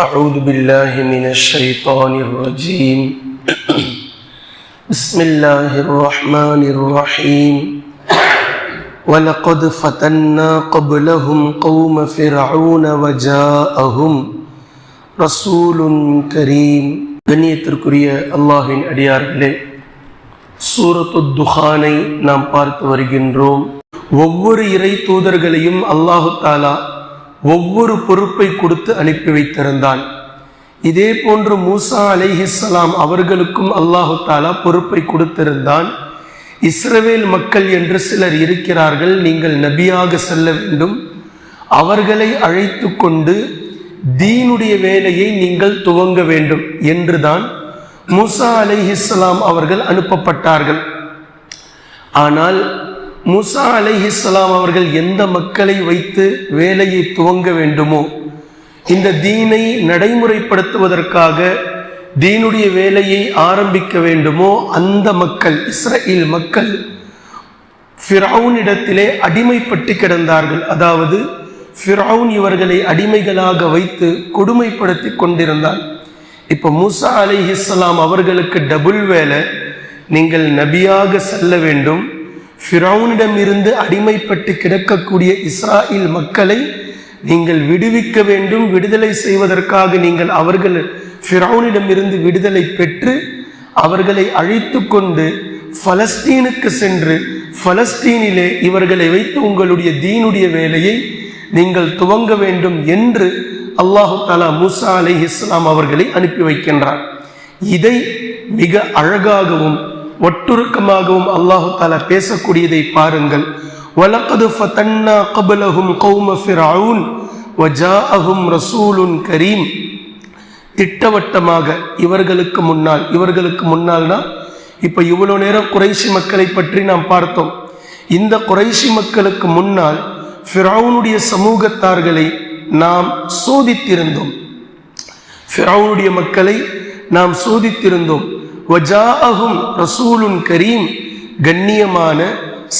أعوذ بالله من الشيطان الرجيم بسم الله الرحمن الرحيم ولقد فتنا قبلهم قوم فرعون وجاءهم رسول كريم கண்ணியத்திற்குரிய அல்லாஹின் அடியார்களே சூரத்து துஹானை நாம் பார்த்து வருகின்றோம் ஒவ்வொரு இறை தூதர்களையும் அல்லாஹு தாலா ஒவ்வொரு பொறுப்பை கொடுத்து அனுப்பி வைத்திருந்தான். இதே போன்று மூசா அலைஹிஸ்லாம் அவர்களுக்கும் அல்லாஹு தாலா பொறுப்பை கொடுத்திருந்தான். இஸ்ரவேல் மக்கள் என்று சிலர் இருக்கிறார்கள் நீங்கள் நபியாக செல்ல வேண்டும். அவர்களை அழைத்து கொண்டு தீனுடைய வேலையை நீங்கள் துவங்க வேண்டும் என்றுதான் மூசா அலைஹிஸ்லாம் அவர்கள் அனுப்பப்பட்டார்கள். ஆனால் முசா அலை இஸ்லாம் அவர்கள் எந்த மக்களை வைத்து வேலையை துவங்க வேண்டுமோ இந்த தீனை நடைமுறைப்படுத்துவதற்காக தீனுடைய வேலையை ஆரம்பிக்க வேண்டுமோ அந்த மக்கள் இஸ்ரேல் மக்கள் ஃபிரவுனிடத்திலே அடிமைப்பட்டு கிடந்தார்கள். அதாவது ஃபிரவுன் இவர்களை அடிமைகளாக வைத்து கொடுமைப்படுத்தி கொண்டிருந்தார். இப்போ மூசா அலிஹிஸ்லாம் அவர்களுக்கு டபுள் வேலை நீங்கள் நபியாக செல்ல வேண்டும் ஃபிரௌனிடமிருந்து அடிமைப்பட்டு கிடக்கக்கூடிய இஸ்ராயில் மக்களை நீங்கள் விடுவிக்க வேண்டும். விடுதலை செய்வதற்காக நீங்கள் அவர்கள் ஃபிரௌனிடமிருந்து விடுதலை பெற்று அவர்களை அழைத்து கொண்டு பலஸ்தீனுக்கு சென்று பலஸ்தீனிலே இவர்களை வைத்து உங்களுடைய தீனுடைய வேலையை நீங்கள் துவங்க வேண்டும் என்று அல்லாஹு தாலா மூசா அலை இஸ்லாம் அவர்களை அனுப்பி வைக்கின்றார். இதை மிக அழகாகவும் ஒட்டுருக்கமாகவும் அல்லாஹு தாலா பேசக்கூடியதை பாருங்கள். வலக்கது ஃபதன்னா கபலஹும் கௌம ஃபிரவுன் வஜாஅஹும் ரசூலுன் கரீம். திட்டவட்டமாக இவர்களுக்கு முன்னால் இவர்களுக்கு முன்னால்னா இப்போ இவ்வளோ நேரம் குறைசி மக்களை பற்றி நாம் பார்த்தோம். இந்த குறைசி மக்களுக்கு முன்னால் ஃபிரவுனுடைய சமூகத்தார்களை நாம் சோதித்திருந்தோம். ஃபிரவுனுடைய மக்களை நாம் சோதித்திருந்தோம். வஜாஅஹும் ரசூலுன் கரீம். கண்ணியமான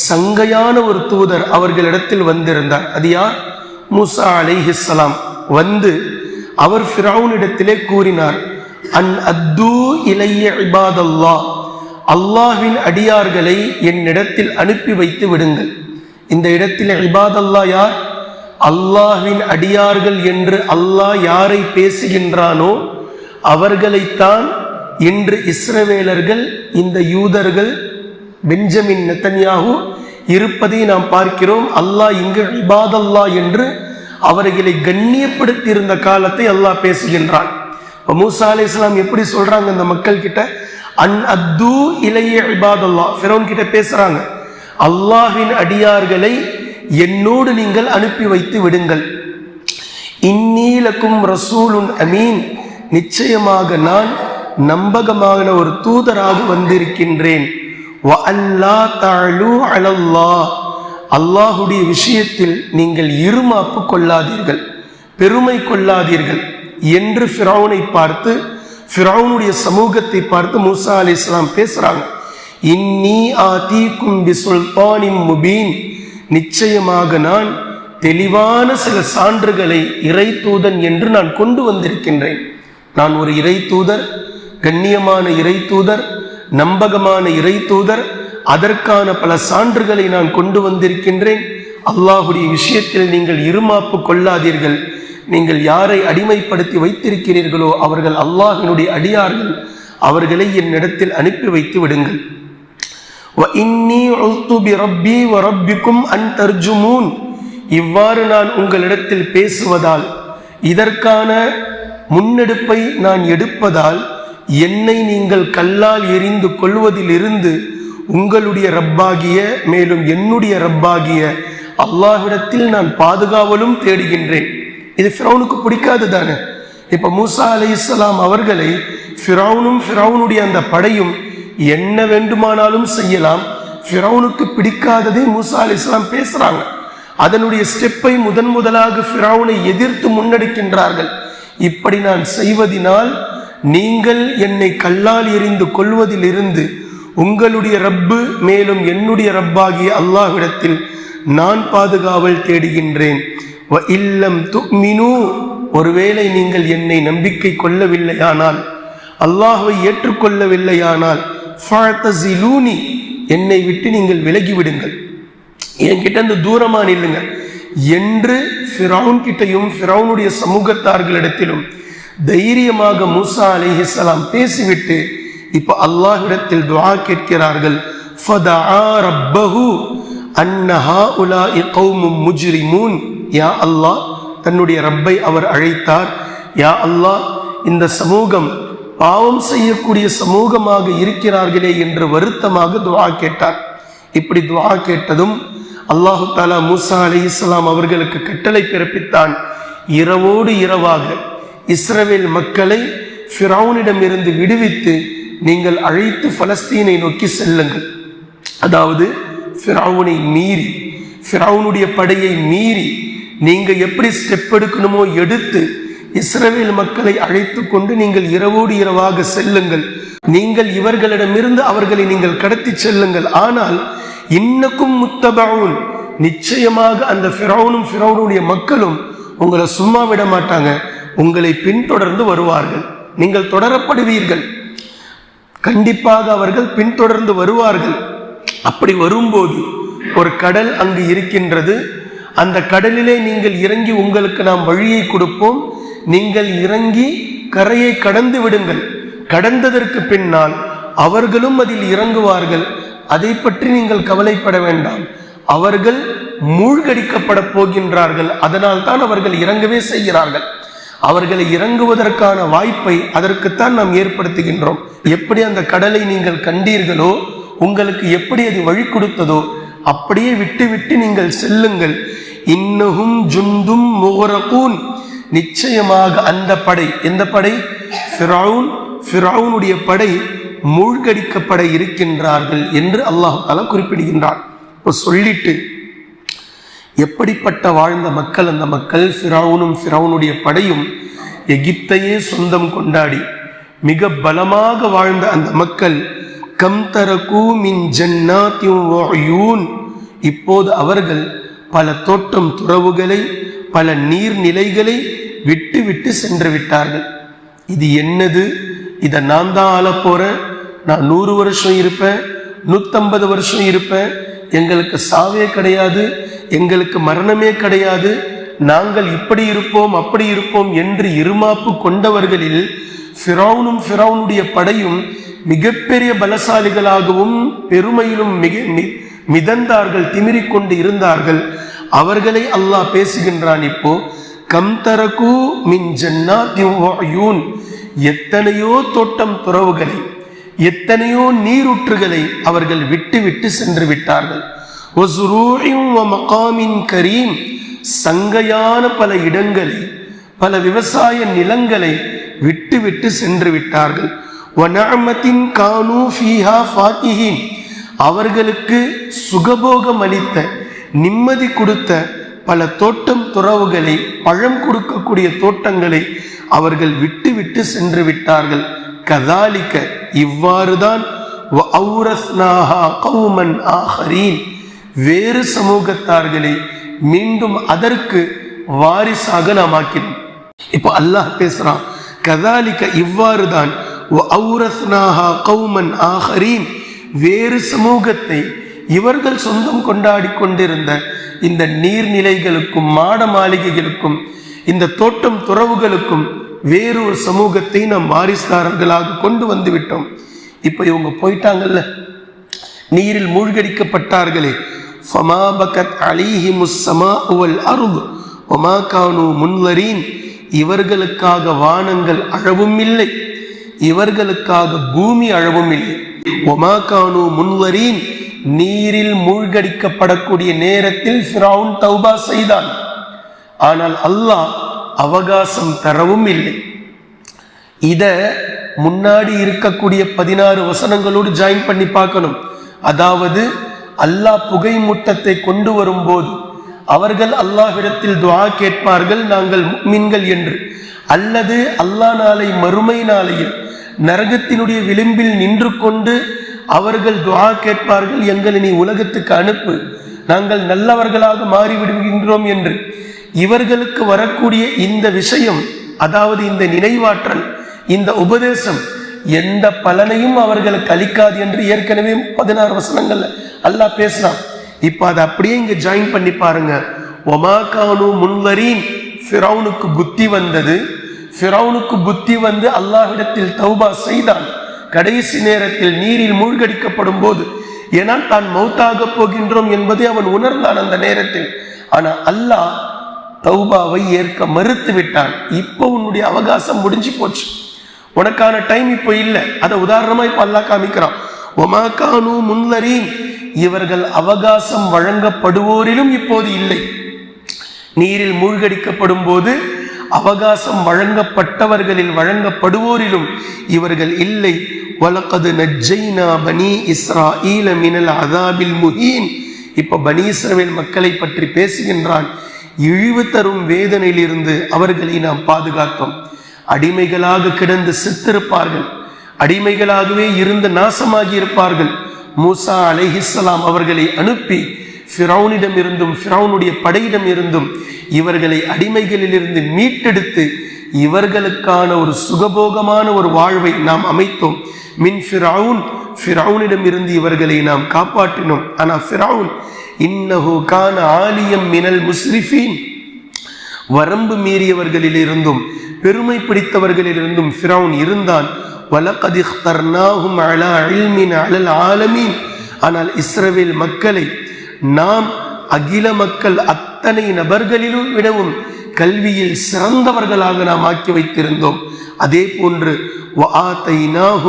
சங்கையான ஒரு தூதர் அவர்களிடத்தில் வந்திருந்தார். அது யார்? மூசா அலைஹிஸ்ஸலாம் வந்து அவர் ஃபிரௌனிடத்திலே கூறினார் அன் அத்து இலைய இபாதல்லா. அல்லாஹ்வின் அடியார்களை என்னிடத்தில் அனுப்பி வைத்து விடுங்கள். இந்த இடத்தில் இபாதல்லா யார்? அல்லாஹ்வின் அடியார்கள் என்று அல்லாஹ் யாரை பேசுகின்றானோ அவர்களைத்தான் இன்று இஸ்ரவேலர்கள் இந்த யூதர்கள் பெஞ்சமின் நெத்தன்யாகு இருப்பதை நாம் பார்க்கிறோம். அல்லாஹ் இங்கு இபாதல்லா என்று அவர்களை கண்ணியப்படுத்தி இருந்த காலத்தை அல்லாஹ் பேசுகின்றான். இப்போ மூசா அலி இஸ்லாம் எப்படி சொல்றாங்க இந்த மக்கள் கிட்ட அன் அத்து இளைய இபாதல்லா. ஃபிரோன் கிட்ட பேசுறாங்க. அல்லாஹின் அடியார்களை என்னோடு நீங்கள் அனுப்பி வைத்து விடுங்கள். இந்நீலக்கும் ரசூலுன் அமீன். நிச்சயமாக நான் நம்பகமான ஒரு தூதராக வந்திருக்கின்றேன். அல்லாஹுடைய விஷயத்தில் நீங்கள் இருமாப்பு கொள்ளாதீர்கள் பெருமை கொள்ளாதீர்கள் என்று ஃபிரௌனை பார்த்து ஃபிரௌனுடைய சமூகத்தை பார்த்து மூசா அலி இஸ்லாம் பேசுறாங்க. இன்னி ஆதீக்கும் பிசுல்தானின் முபீன். நிச்சயமாக நான் தெளிவான சில சான்றுகளை இறை தூதன் என்று நான் கொண்டு வந்திருக்கின்றேன். நான் ஒரு இறை தூதர் கண்ணியமான இறை தூதர் நம்பகமான இறை தூதர் அதற்கான பல சான்றுகளை நான் கொண்டு வந்திருக்கின்றேன். அல்லாஹுடைய விஷயத்தில் நீங்கள் இருமாப்பு கொள்ளாதீர்கள். நீங்கள் யாரை அடிமைப்படுத்தி வைத்திருக்கிறீர்களோ அவர்கள் அல்லாஹினுடைய அடியார்கள். அவர்களை என்னிடத்தில் அனுப்பி வைத்து விடுங்கள். இவ்வாறு நான் உங்களிடத்தில் பேசுவதால் இதற்கான முன்னெடுப்பை நான் எடுப்பதால் என்னை நீங்கள் கல்லால் எரிந்து கொள்வதிலிருந்து உங்களுடைய ரப்பாகிய மேலும் என்னுடைய ரப்பாகிய அல்லாஹ்விடத்தில் நான் பாதுகாவலும் தேடுகின்றேன். இது ஃபிரௌனுக்கு பிடிக்காது தானே? இப்போ மூசா அலி இஸ்லாம் அவர்களை ஃபிரௌனும் ஃபிரௌனுடைய அந்த படையும் என்ன வேண்டுமானாலும் செய்யலாம். ஃபிரௌனுக்கு பிடிக்காததை மூசா அலி இஸ்லாம் பேசுகிறாங்க அதனுடைய ஸ்டெப்பை முதன் முதலாக ஃபிரௌனை எதிர்த்து முன்னெடுக்கின்றார்கள். இப்படி நான் செய்வதினால் நீங்கள் என்னை கல்லால் எறிந்து கொள்வதிலிருந்து உங்களுடைய ரப்பு மேலும் என்னுடைய ரப்பாகிய அல்லாஹ்விடத்தில் நான் பாதுகாவல் தேடுகின்றேன். வ இல்லம் துமினு. ஒருவேளை நீங்கள் என்னை நம்பிக்கை கொள்ளவில்லையானால் அல்லாஹுவை ஏற்றுக்கொள்ளவில்லையானால் ஃபஅ்தஸிலூனி என்னை விட்டு நீங்கள் விலகிவிடுங்கள். என்கிட்ட இருந்து தூரமா நில்லுங்க என்று ஃபிரௌன் கிட்டையும் ஃபிரௌனுடைய சமூகத்தார்களிடத்திலும் தைரியமாக மூசா அலைஹிஸ்ஸலாம் பேசிவிட்டு இப்போ அல்லாஹிடத்தில் துவா கேட்கிறார்கள். ரப்பஹு முஜ்ரிமூன். யா அல்லாஹ் தன்னுடைய ரப்பை அவர் அழைத்தார். யா அல்லாஹ் இந்த சமூகம் பாவம் செய்யக்கூடிய சமூகமாக இருக்கிறார்களே என்று வருத்தமாக துவா கேட்டார். இப்படி துவா கேட்டதும் அல்லாஹு தாலா மூசா அலி இஸ்லாம் அவர்களுக்கு கட்டளை பிறப்பித்தான். இரவோடு இரவாக இஸ்ரவேல் மக்களை ஃபிரௌனிடமிருந்து விடுவித்து நீங்கள் அழைத்து பலஸ்தீனை நோக்கி செல்லுங்கள். அதாவது ஃபிரௌனை மீறி ஃபிரௌனுடைய படையை மீறி நீங்கள் எப்படி ஸ்டெப் எடுக்கணுமோ எடுத்து இஸ்ரவேல் மக்களை அழைத்து கொண்டு நீங்கள் இரவோடு இரவாக செல்லுங்கள். நீங்கள் இவர்களிடமிருந்து அவர்களை நீங்கள் கடத்தி செல்லுங்கள். ஆனால் இன்னக்கும் முத்தபவுன் நிச்சயமாக அந்த ஃபிரௌனும் ஃபிரௌனுடைய மக்களும் உங்களை சும்மா விட மாட்டாங்க. உங்களை பின்தொடர்ந்து வருவார்கள். நீங்கள் தொடரப்படுவீர்கள். கண்டிப்பாக அவர்கள் பின்தொடர்ந்து வருவார்கள். அப்படி வரும்போது ஒரு கடல் அங்கு இருக்கின்றது. அந்த கடலிலே நீங்கள் இறங்கி உங்களுக்கு நாம் வழியை கொடுப்போம். நீங்கள் இறங்கி கரையை கடந்து விடுங்கள். கடந்ததற்கு பின்னால் அவர்களும் அதில் இறங்குவார்கள். அதை பற்றி நீங்கள் கவலைப்பட வேண்டாம். அவர்கள் மூழ்கடிக்கப்பட போகின்றார்கள். அதனால் தான் அவர்கள் இறங்கவே செய்கிறார்கள். அவர்களை இறங்குவதற்கான வாய்ப்பை அதற்குத்தான் நாம் ஏற்படுத்துகின்றோம். எப்படி அந்த கடலை நீங்கள் கண்டீர்களோ உங்களுக்கு எப்படி அது வழி கொடுத்ததோ அப்படியே விட்டுவிட்டு நீங்கள் செல்லுங்கள். இன்னகும் ஜுந்தும் முகரகூன். நிச்சயமாக அந்த படை எந்த படை? ஃபிரவுன் ஃபிரவுனுடைய படை மூழ்கடிக்கப்பட இருக்கின்றார்கள் என்று அல்லாஹ் குறிப்பிடுகின்றார் இப்போ சொல்லிட்டு எப்படிப்பட்ட வாழ்ந்த மக்கள் அந்த மக்கள்? சிராவுனும் சிராவுனுடைய படையும் எகிப்தையே சொந்தம் கொண்டாடி மிக பலமாக வாழ்ந்த அந்த மக்கள் கம் தரகு ஜன்னாத்தியும் இப்போது அவர்கள் பல தோட்டம் துறவுகளை பல நீர்நிலைகளை விட்டு விட்டு சென்று விட்டார்கள். இது என்னது? இதை நான் தான் ஆள போறேன். நான் நூறு வருஷம் இருப்பேன். நூற்றம்பது வருஷம் இருப்பேன். எங்களுக்கு சாவே கிடையாது எங்களுக்கு மரணமே கிடையாது. நாங்கள் இப்படி இருப்போம் அப்படி இருப்போம் என்று இருமாப்பு கொண்டவர்களில் ஃபிரௌனும் ஃபிரௌனுடைய படையும் மிகப்பெரிய பலசாலிகளாகவும் பெருமையிலும் மிக மி- மிதந்தார்கள் திமிரிக் கொண்டு இருந்தார்கள். அவர்களை அல்லாஹ் பேசுகின்றான் இப்போ கம் தரகு மின் ஜன்னா எத்தனையோ தோட்டம் துறவுகளை எத்தனையோ நீரூற்றுகளை அவர்கள் விட்டு விட்டு சென்று விட்டார்கள். மகாமின் கரீம் சங்கையான பல இடங்களை பல விவசாய நிலங்களை விட்டு விட்டு சென்று விட்டார்கள். ஃபீஹா அவர்களுக்கு சுகபோகம் அளித்த நிம்மதி கொடுத்த பல தோட்டம் துறவுகளை பழம் கொடுக்கக்கூடிய தோட்டங்களை அவர்கள் விட்டு விட்டு சென்று விட்டார்கள். கதாலிக்க இவ்வாறுதான் கௌமன் ஆஹரீன். வேறு சமூகத்தார்களை மீண்டும் அதற்கு வாரிசாக நாம் ஆக்கினோம். இப்போ அல்லாஹ் பேசுறான் கதாலிக்க இவ்வாறு தான் கௌமன் ஆஹரீன். வேறு சமூகத்தை இவர்கள் சொந்தம் கொண்டாடி கொண்டிருந்த இந்த நீர்நிலைகளுக்கும் மாட மாளிகைகளுக்கும் இந்த தோட்டம் துறவுகளுக்கும் வேறு ஒரு சமூகத்தை நாம் வாரிசுதாரர்களாக கொண்டு வந்து விட்டோம் இப்போ இவங்க போயிட்டாங்கல்ல? நீரில் மூழ்கடிக்கப்பட்டார்களே. ஃபமாபகத் அலிஹிமுஸ் ஸமாஉ வல் அர்து. கானு முன்வரீன். இவர்களுக்காக வானங்கள் அழவும் இல்லை. இவர்களுக்காக பூமி அழவும் இல்லை. ஒமா கானு முன்வரீன். நீரில் மூழ்கடிக்கப்படக்கூடிய நேரத்தில் ஃபிரௌன் தௌபா செய்தான். ஆனால் அல்லாஹ் அவகாசம் தரவும் இல்லை. இதை முன்னாடி இருக்கக்கூடிய பதினாறு வசனங்களோடு ஜாயின் பண்ணி பார்க்கணும். அதாவது அல்லாஹ் புகை மூட்டத்தை கொண்டு வரும்போது அவர்கள் அல்லாஹ்விடத்தில் துவா கேட்பார்கள் நாங்கள் மீன்கள் என்று. அல்லது அல்லாஹ் நாளை மறுமை நாளையில் நரகத்தினுடைய விளிம்பில் நின்று கொண்டு அவர்கள் துவா கேட்பார்கள் எங்களை நீ உலகத்துக்கு அனுப்பு. நாங்கள் நல்லவர்களாக மாறிவிடுகின்றோம் என்று. இவர்களுக்கு வரக்கூடிய இந்த விஷயம் அதாவது இந்த நினைவாற்றல் இந்த உபதேசம் எந்த பலனையும் அவர்களுக்கு அளிக்காது என்று ஏற்கனவே பதினாறு வசனங்கள்ல அல்லாஹ் பேசினான் இப்ப அதை அப்படியே இங்க ஜாயின் பண்ணி பாருங்க. ஒமாகானு முன்வரீன். ஃபிரௌனுக்கு புத்தி வந்தது. ஃபிரௌனுக்கு புத்தி வந்து அல்லாஹ்விடத்தில் தௌபா செய்தான். கடைசி நேரத்தில் நீரில் மூழ்கடிக்கப்படும் போது ஏன்னா தான் மௌத்தாக போகின்றோம் என்பதை அவன் உணர்ந்தான் அந்த நேரத்தில். ஆனா அல்லாஹ் தௌபாவை ஏற்க மறுத்து விட்டான். இப்போ உன்னுடைய அவகாசம் முடிஞ்சு போச்சு. உனக்கான டைம் இப்போ இல்லை. அதை உதாரணமா இப்போ அல்லாஹ் காமிக்கிறான். ஒமாகானு முன்வரீன். இவர்கள் அவகாசம் வழங்கப்படுவோரிலும் இப்போது இல்லை. நீரில் மூழ்கடிக்கப்படும் போது அவகாசம் வழங்கப்பட்டவர்களில் வழங்கப்படுவோரிலும் இவர்கள் இல்லை. வலக்கது நஜ்ஜைனா பனி இஸ்ராஈல மினல் அதாபில் முஹீன். இப்போ பனி இஸ்ரவேல் மக்களை பற்றி பேசுகின்றான். இழிவு தரும் வேதனையிலிருந்து அவர்களை நாம் பாதுகாத்தோம். அடிமைகளாக கிடந்து செத்திருப்பார்கள். அடிமைகளாகவே இருந்து நாசமாகி இருப்பார்கள் மூசா அலைஹிஸ்ஸலாம் அவர்களை அனுப்பி ஃபிரௌனிடம் இருந்தும் ஃபிரௌனுடைய படையிடம் இருந்தும் இவர்களை அடிமைகளிலிருந்து மீட்டெடுத்து இவர்களுக்கான ஒரு சுகபோகமான ஒரு வாழ்வை நாம் அமைத்தோம். மின் ஃபிரவுன் ஃபிரவுனிடம் இருந்து இவர்களை நாம் காப்பாற்றினோம். ஆனால் ஃபிரவுன் இன்னஹு கான ஆலியம் மினல் முஸ்ரிஃபின். வரம்பு மீறியவர்களில் இருந்தும் பெருமை பிடித்தவர்களிலிருந்தும் ஃபிரவுன் இருந்தான். வலகதிஹ்தர்னாஹும் அலா அல்மின் அலல் ஆலமீன். ஆனால் இஸ்ரவேல் மக்களை நாம் அகில மக்கள் அத்தனை நபர்களிலும் விடவும் கல்வியில் சிறந்தவர்களாக நாம் ஆக்கி வைத்திருந்தோம். அதே போன்று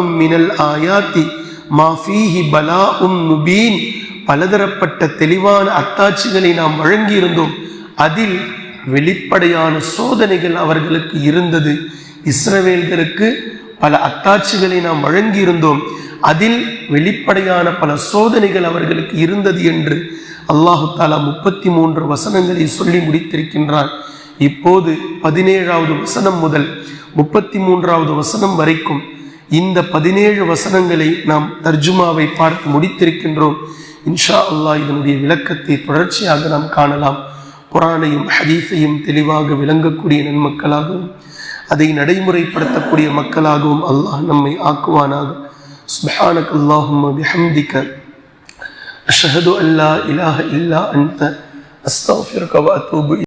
மினல் ஆயாத்தி மாஃபீஹி பலா உம் நுபீன் பலதரப்பட்ட தெளிவான அத்தாட்சிகளை நாம் வழங்கியிருந்தோம். அதில் வெளிப்படையான சோதனைகள் அவர்களுக்கு இருந்தது. இஸ்ரவேல்களுக்கு பல அத்தாட்சிகளை நாம் வழங்கியிருந்தோம். அதில் வெளிப்படையான பல சோதனைகள் அவர்களுக்கு இருந்தது என்று அல்லாஹு தாலா முப்பத்தி மூன்று வசனங்களை சொல்லி முடித்திருக்கின்றார் இப்போது பதினேழாவது வசனம் முதல் முப்பத்தி மூன்றாவது வசனம் வரைக்கும் இந்த பதினேழு வசனங்களை நாம் தர்ஜுமாவை பார்த்து முடித்திருக்கின்றோம். இன்ஷா அல்லாஹ் இதனுடைய விளக்கத்தை தொடர்ச்சியாக நாம் காணலாம். குரானையும் ஹதீஸையும் தெளிவாக விளங்கக்கூடிய நன்மக்களாகவும் அதை நடைமுறைப்படுத்தக்கூடிய மக்களாகவும் அல்லாஹ் நம்மை ஆக்குவானாக. சுப்ஹானக் அல்லாஹும்ம பிஹம்திக அஷ்ஹது அல்லா இலாஹ இல்லா அன்த.